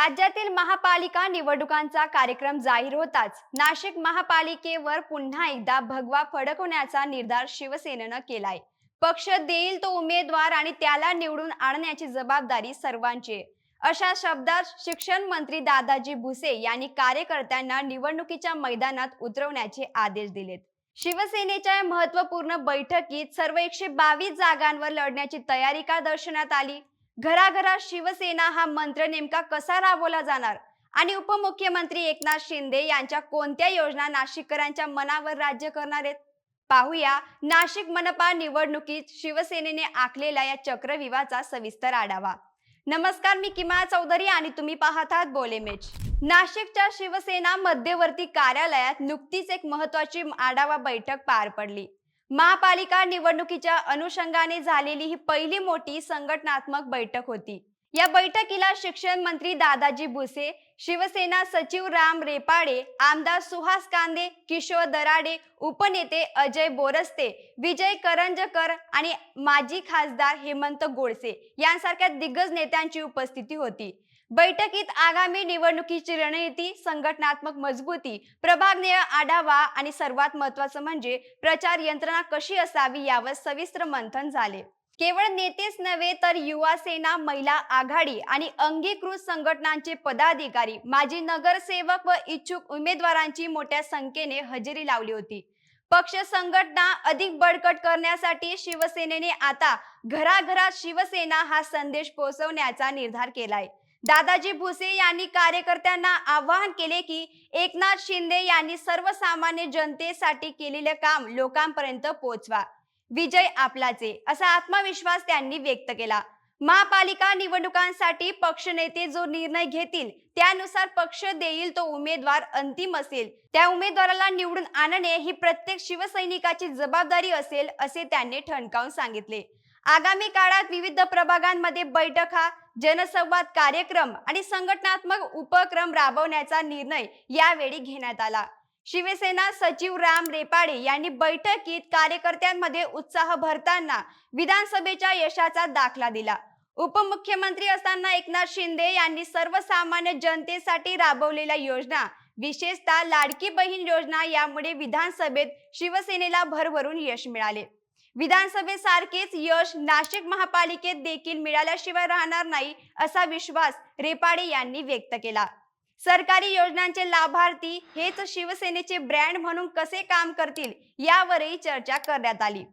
राज्यातील महापालिका निवडणुकांचा कार्यक्रम जाहीर होताच. नाशिक महापालिकेवर पुन्हा एकदा भगवा फडकवण्याचा निर्धार शिवसेनेनं केलाय. पक्ष देईल तो उमेदवार आणि त्याला निवडून आणण्याची जबाबदारी सर्वांची अशा शब्दात शिक्षण मंत्री दादाजी भुसे यांनी कार्यकर्त्यांना निवडणुकीच्या मैदानात उतरवण्याचे आदेश दिलेत. शिवसेनेच्या महत्त्वपूर्ण बैठकीत सर्व एकशे बावीस जागांवर लढण्याची तयारी का दर्शवण्यात आली? घराघरात शिवसेना हा मंत्र नेमका कसा राबवला जाणार? आणि उपमुख्यमंत्री एकनाथ शिंदे यांच्या कोणत्या योजना नाशिककरांच्या मनावर राज्य करणार आहेत? पाहूया. नाशिक मनपा निवडणुकीत शिवसेनेने आखलेल्या या चक्रविवाचा सविस्तर आढावा. नमस्कार मी किमा चौधरी आणि तुम्ही पाहत आहात बोलेमेच नाशिकच्या शिवसेना मध्यवर्ती कार्यालयात नुकतीच एक महत्वाची आढावा बैठक पार पडली. महापालिका निवडणुकीच्या अनुषंगाने झालेली ही पहिली मोठी संघटनात्मक बैठक होती. या बैठकीला शिक्षण मंत्री दादाजी भुसे शिवसेना सचिव राम रेपाडे आमदार सुहास कांदे किशोर दराडे उपनेते अजय बोरस्ते विजय करंजकर आणि माजी खासदार हेमंत गोडसे यांसारख्या दिग्गज नेत्यांची उपस्थिती होती. बैठकीत आगामी निवडणुकीची रणनीती संघटनात्मक मजबूती प्रभागनीय आढावा आणि सर्वात महत्वाचं म्हणजे प्रचार यंत्रणा कशी असावी यावर सविस्तर मंथन झाले. केवळ नेतेच नव्हे तर युवा सेना महिला आघाडी आणि अंगीकृत संघटनांचे पदाधिकारी माजी नगरसेवक व इच्छुक उमेदवारांची मोठ्या संख्येने हजेरी लावली होती. पक्ष संघटना अधिक बळकट करण्यासाठी शिवसेनेने आता घराघरात शिवसेना हा संदेश पोहोचवण्याचा निर्धार केलाय. दादाजी भुसे यांनी कार्यकर्त्यांना आवाहन केले की एकनाथ शिंदे यांनी सर्वसामान्य जनतेसाठी केलेले काम लोकांपर्यंत पोहोचवा. विजय आपलाचे असा आत्मविश्वास त्यांनी व्यक्त केला. महापालिका निवडणुकांसाठी पक्षनेते जो निर्णय घेतील त्यानुसार पक्ष देईल तो उमेदवार अंतिम असेल. त्या उमेदवाराला निवडून आणणे ही प्रत्येक शिवसैनिकाची जबाबदारी असेल असे त्यांनी ठणकावून सांगितले. आगामी काळात विविध प्रभागांमध्ये बैठका जनसंवाद कार्यक्रम आणि संघटनात्मक उपक्रम राबवण्याचा निर्णय यावेळी घेण्यात आला. शिवसेना सचिव राम रेपाडे यांनी बैठकीत कार्यकर्त्यांमध्ये उत्साह भरताना विधानसभेच्या यशाचा दाखला दिला. उपमुख्यमंत्री असताना एकनाथ शिंदे यांनी सर्वसामान्य जनतेसाठी राबवलेल्या योजना विशेषतः लाडकी बहीण योजना यामुळे विधानसभेत शिवसेनेला भरभरून यश मिळाले. विधानसभेसारखेच यश नाशिक महापालिकेत देखील मिळाल्याशिवाय राहणार नाही असा विश्वास रेपाडे यांनी व्यक्त केला. सरकारी योजनांचे लाभार्थी हेच शिवसेनेचे ब्रँड म्हणून कसे काम करतील यावरही चर्चा करण्यात आली.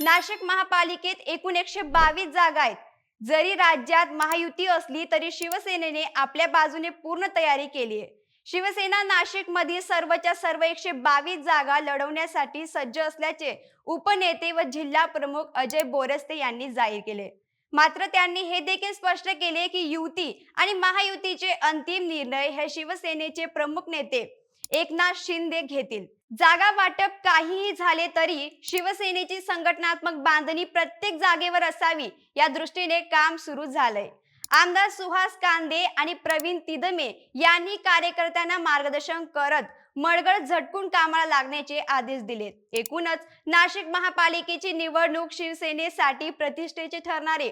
नाशिक महापालिकेत एकूण एकशे बावीस जागा आहेत. जरी राज्यात महायुती असली तरी शिवसेनेने आपल्या बाजूने पूर्ण तयारी केली आहे. शिवसेना नाशिक मधील सर्वच्या सर्व एकशे बावीस जागा लढवण्यासाठी सज्ज असल्याचे उपनेते व जिल्हा प्रमुख अजय बोरस्ते यांनी जाहीर केले. मात्र त्यांनी हे देखील स्पष्ट केले की युती आणि महायुतीचे अंतिम निर्णय हे शिवसेनेचे प्रमुख नेते एकनाथ शिंदे घेतील. जागा वाटप काहीही झाले तरी शिवसेनेची संघटनात्मक बांधणी प्रत्येक जागेवर असावी या दृष्टीने काम सुरू झालंय. आमदार सुहास कांदे आणि प्रवीण तिदमे यांनी कार्यकर्त्यांना मार्गदर्शन करत मळगळ झटकून कामाला लागण्याचे आदेश दिलेत एकूणच नाशिक महापालिकेची निवडणूक शिवसेनेसाठी प्रतिष्ठेचे ठरणारे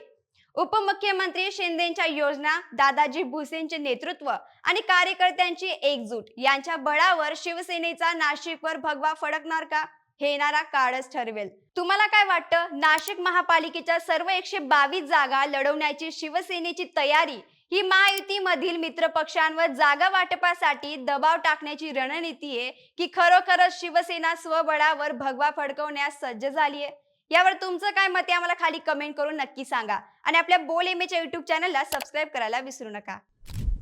उपमुख्यमंत्री शिंदेच्या योजना दादाजी भुसेंचे नेतृत्व आणि कार्यकर्त्यांची एकजूट यांच्या बळावर शिवसेनेचा नाशिकवर भगवा फडकणार का? हे येणारा काळच ठरवेल. तुम्हाला काय वाटतं? नाशिक महापालिकेच्या सर्व एकशे बावीस जागा लढवण्याची शिवसेनेची तयारी ही महायुतीमधील मित्र पक्षांवर जागा वाटपासाठी दबाव टाकण्याची रणनीती आहे की खरोखरच शिवसेना स्वबळावर भगवा फडकवण्यास सज्ज झाली आहे? यावर तुमचं काय मत आहे? आम्हाला खाली कमेंट करून नक्की सांगा. आणि आपल्या बोल एमएच्या युट्यूब चॅनलला सबस्क्राईब करायला विसरू नका.